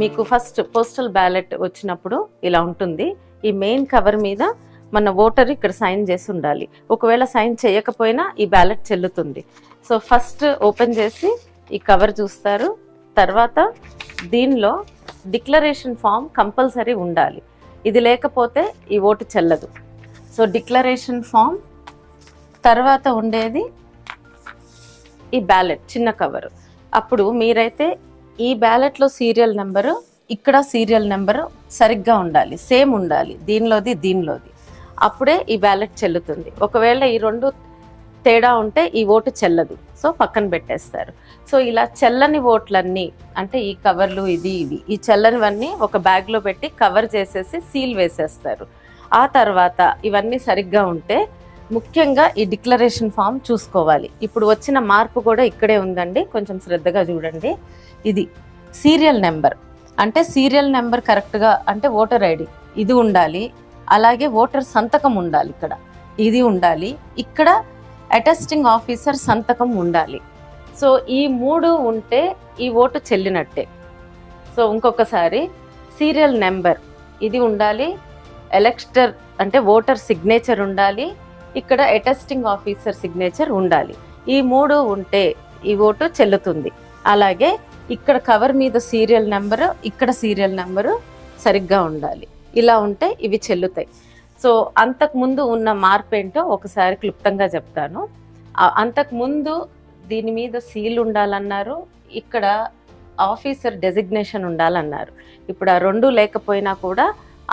మీకు first postal ballot వచ్చినప్పుడు ఇలా ఉంటుంది. ఈ మెయిన్ కవర్ మీద మన ఓటర్ ఇక్కడ సైన్ చేసి ఉండాలి. ఒకవేళ సైన్ చేయకపోయినా ఈ బ్యాలెట్ చెల్లుతుంది. సో ఫస్ట్ ఓపెన్ చేసి ఈ కవర్ చూస్తారు. తర్వాత దీనిలో డిక్లరేషన్ ఫామ్ కంపల్సరీ ఉండాలి. ఇది లేకపోతే ఈ ఓటు చెల్లదు. సో డిక్లరేషన్ ఫామ్ తర్వాత ఉండేది ఈ బ్యాలెట్ చిన్న కవరు అప్పుడు మీరైతే ఈ బ్యాలెట్లో సీరియల్ నెంబరు ఇక్కడ సీరియల్ నెంబరు సరిగ్గా ఉండాలి సేమ్ ఉండాలి దీనిలోది దీనిలోది. అప్పుడే ఈ బ్యాలెట్ చెల్లుతుంది. ఒకవేళ ఈ రెండు తేడా ఉంటే ఈ ఓటు చెల్లదు. సో పక్కన పెట్టేస్తారు. సో ఇలా చెల్లని ఓట్లన్నీ అంటే ఈ కవర్లు ఇది ఇవి ఈ చెల్లనివన్నీ ఒక బ్యాగ్లో పెట్టి కవర్ చేసేసి సీల్ వేసేస్తారు. ఆ తర్వాత ఇవన్నీ సరిగ్గా ఉంటే ముఖ్యంగా ఈ డిక్లరేషన్ ఫామ్ చూసుకోవాలి. ఇప్పుడు వచ్చిన మార్పు కూడా ఇక్కడే ఉందండి. కొంచెం శ్రద్ధగా చూడండి. ఇది సీరియల్ నెంబర్. అంటే సీరియల్ నెంబర్ కరెక్ట్గా అంటే ఓటర్ ఐడి ఇది ఉండాలి. అలాగే ఓటర్ సంతకం ఉండాలి ఇక్కడ. ఇది ఉండాలి. ఇక్కడ అటెస్టింగ్ ఆఫీసర్ సంతకం ఉండాలి. సో ఈ మూడు ఉంటే ఈ ఓటు చెల్లినట్టే. సో ఇంకొకసారి సీరియల్ నెంబర్ ఇది ఉండాలి. ఎలక్టర్ అంటే ఓటర్ సిగ్నేచర్ ఉండాలి. ఇక్కడ అటెస్టింగ్ ఆఫీసర్ సిగ్నేచర్ ఉండాలి. ఈ మూడు ఉంటే ఈ ఓటు చెల్లుతుంది. అలాగే ఇక్కడ కవర్ మీద సీరియల్ నెంబరు ఇక్కడ సీరియల్ నెంబరు సరిగ్గా ఉండాలి. ఇలా ఉంటే ఇవి చెల్లుతాయి. సో అంతకు ముందు ఉన్న మార్పు ఏంటో ఒకసారి క్లుప్తంగా చెప్తాను. అంతకుముందు దీని మీద సీల్ ఉండాలన్నారు. ఇక్కడ ఆఫీసర్ డెసిగ్నేషన్ ఉండాలన్నారు. ఇప్పుడు ఆ రెండు లేకపోయినా కూడా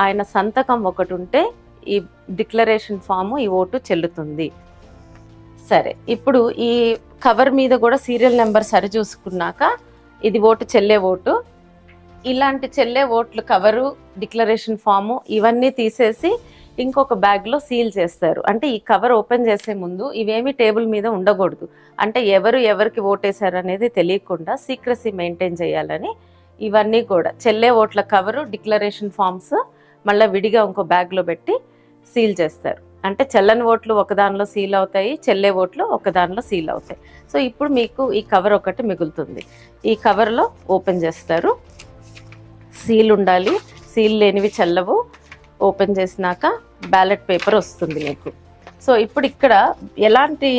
ఆయన సంతకం ఒకటి ఉంటే ఈ డిక్లరేషన్ ఫాము ఈ ఓటు చెల్లుతుంది. సరే ఇప్పుడు ఈ కవర్ మీద కూడా సీరియల్ నెంబర్ సరి చూసుకున్నాక ఇది ఓటు చెల్లే ఓటు. ఇలాంటి చెల్లే ఓట్లు కవరు డిక్లరేషన్ ఫాము ఇవన్నీ తీసేసి ఇంకొక బ్యాగ్లో సీల్ చేస్తారు. అంటే ఈ కవర్ ఓపెన్ చేసే ముందు ఇవేమి టేబుల్ మీద ఉండకూడదు. అంటే ఎవరు ఎవరికి ఓటేశారు అనేది తెలియకుండా సీక్రసీ మెయింటైన్ చేయాలని ఇవన్నీ కూడా. చెల్లే ఓట్ల కవరు డిక్లరేషన్ ఫామ్స్ మళ్ళీ విడిగా ఇంకో బ్యాగ్లో పెట్టి సీల్ చేస్తారు. అంటే చెల్లని ఓట్లు ఒకదానిలో సీల్ అవుతాయి చెల్లే ఓట్లు ఒకదానిలో సీల్ అవుతాయి. సో ఇప్పుడు మీకు ఈ కవర్ ఒకటి మిగులుతుంది. ఈ కవర్లో ఓపెన్ చేస్తారు. సీల్ ఉండాలి. సీల్ లేనివి చెల్లవు. ఓపెన్ చేసినాక బ్యాలెట్ పేపర్ వస్తుంది మీకు. సో ఇప్పుడు ఇక్కడ ఎలాంటి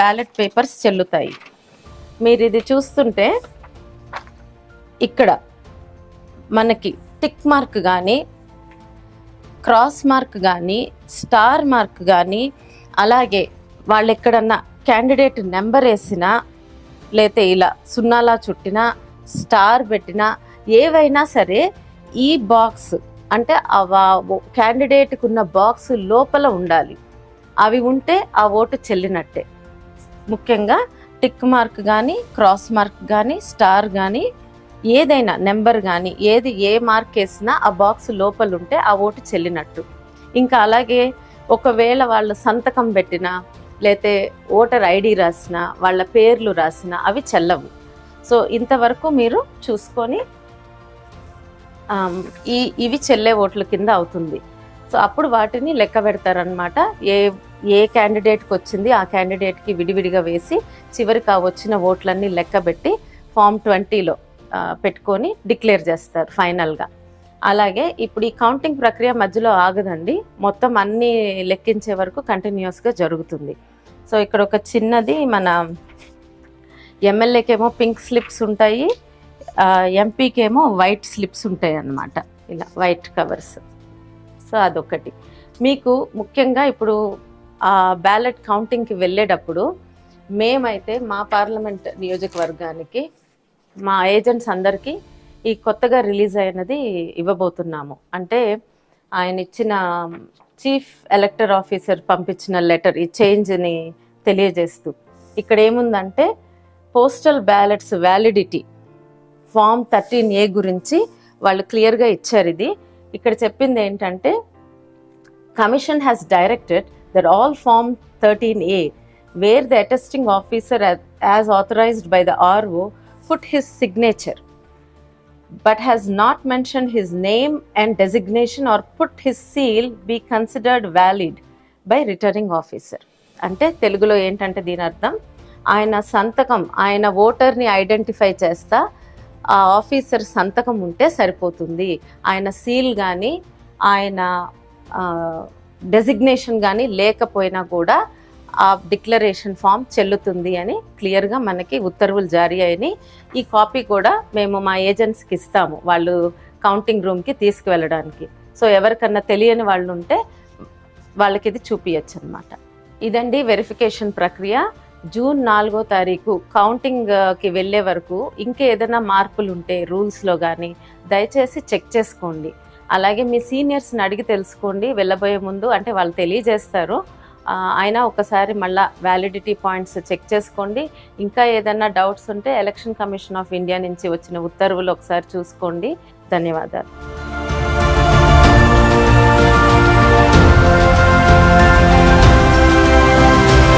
బ్యాలెట్ పేపర్స్ చెల్లుతాయి? మీరు ఇది చూస్తుంటే ఇక్కడ మనకి టిక్ మార్క్ కానీ క్రాస్ మార్క్ కానీ స్టార్ మార్క్ కానీ అలాగే వాళ్ళు ఎక్కడన్నా క్యాండిడేట్ నెంబర్ వేసినా లేతే ఇలా సున్నాలా చుట్టినా స్టార్ పెట్టినా ఏవైనా సరే ఈ బాక్స్ అంటే క్యాండిడేట్కి ఉన్న బాక్స్ లోపల ఉండాలి. అవి ఉంటే ఆ ఓటు చెల్లినట్టే. ముఖ్యంగా టిక్ మార్క్ కానీ క్రాస్ మార్క్ కానీ స్టార్ కానీ ఏదైనా నెంబర్ కానీ ఏది ఏ మార్క్ వేసినా ఆ బాక్స్ లోపల ఉంటే ఆ ఓటు చెల్లినట్టు. ఇంకా అలాగే ఒకవేళ వాళ్ళు సంతకం పెట్టినా లేతే ఓటర్ ఐడి రాసిన వాళ్ళ పేర్లు రాసిన అవి చెల్లవు. సో ఇంతవరకు మీరు చూసుకొని ఈ ఇవి చెల్లే ఓట్ల కింద అవుతుంది. సో అప్పుడు వాటిని లెక్క పెడతారనమాట ఏ ఏ క్యాండిడేట్కి వచ్చింది ఆ క్యాండిడేట్కి విడివిడిగా వేసి చివరికి ఆ వచ్చిన ఓట్లన్నీ లెక్క పెట్టి ఫామ్ ట్వంటీలో పెట్టుకొని డిక్లేర్ చేస్తారు ఫైనల్గా. అలాగే ఇప్పుడు ఈ కౌంటింగ్ ప్రక్రియ మధ్యలో ఆగదండి. మొత్తం అన్ని లెక్కించే వరకు కంటిన్యూస్గా జరుగుతుంది. సో ఇక్కడ ఒక చిన్నది మన ఎమ్మెల్యేకేమో పింక్ స్లిప్స్ ఉంటాయి ఎంపీకేమో వైట్ స్లిప్స్ ఉంటాయి అన్నమాట ఇలా వైట్ కవర్స్. సో అదొకటి. మీకు ముఖ్యంగా ఇప్పుడు ఆ బ్యాలెట్ కౌంటింగ్కి వెళ్ళేటప్పుడు మేమైతే మా పార్లమెంట్ నియోజకవర్గానికి మా ఏజెంట్స్ అందరికీ ఈ కొత్తగా రిలీజ్ అయినది ఇవ్వబోతున్నాము. అంటే ఆయన ఇచ్చిన చీఫ్ ఎలక్టర్ ఆఫీసర్ పంపించిన లెటర్ ఈ చేంజ్ని తెలియజేస్తూ. ఇక్కడ ఏముందంటే postal ballots validity form thirteen A గురించి వాళ్ళు క్లియర్గా ఇచ్చారు ఇది. ఇక్కడ చెప్పింది ఏంటంటే commission has directed that all form thirteen A where the attesting officer as authorised by the RO put his signature but has not mentioned his name and designation or put his seal be considered valid by returning officer అంటే తెలుగులో ఏంటంటే దీని అర్థం ఆయన సంతకం ఆయన ఓటర్ని identify చేస్తా ఆ ఆఫీసర్ సంతకం ఉంటే సరిపోతుంది ఆయన సీల్ కానీ ఆయన డెసిగ్నేషన్ కానీ లేకపోయినా కూడా ఆ డిక్లరేషన్ ఫామ్ చెల్లుతుంది అని క్లియర్గా మనకి ఉత్తర్వులు జారీ అయినాయి. ఈ కాపీ కూడా మేము మా ఏజెంట్స్కి ఇస్తాము వాళ్ళు కౌంటింగ్ రూమ్కి తీసుకువెళ్ళడానికి. సో ఎవరికన్నా తెలియని వాళ్ళు ఉంటే వాళ్ళకి ఇది చూపించచ్చు అనమాట ఇదండి వెరిఫికేషన్ ప్రక్రియ. జూన్ నాలుగో తారీఖు కౌంటింగ్కి వెళ్ళే వరకు ఇంకా ఏదైనా మార్పులు ఉంటే రూల్స్లో కానీ దయచేసి చెక్ చేసుకోండి. అలాగే మీ సీనియర్స్ని అడిగి తెలుసుకోండి వెళ్ళబోయే ముందు అంటే వాళ్ళు తెలియజేస్తారు. అయినా ఒకసారి మళ్ళా వ్యాలిడిటీ పాయింట్స్ చెక్ చేసుకోండి. ఇంకా ఏదైనా డౌట్స్ ఉంటే ఎలక్షన్ కమిషన్ ఆఫ్ ఇండియా నుంచి వచ్చిన ఉత్తర్వులు ఒకసారి చూసుకోండి. ధన్యవాదాలు.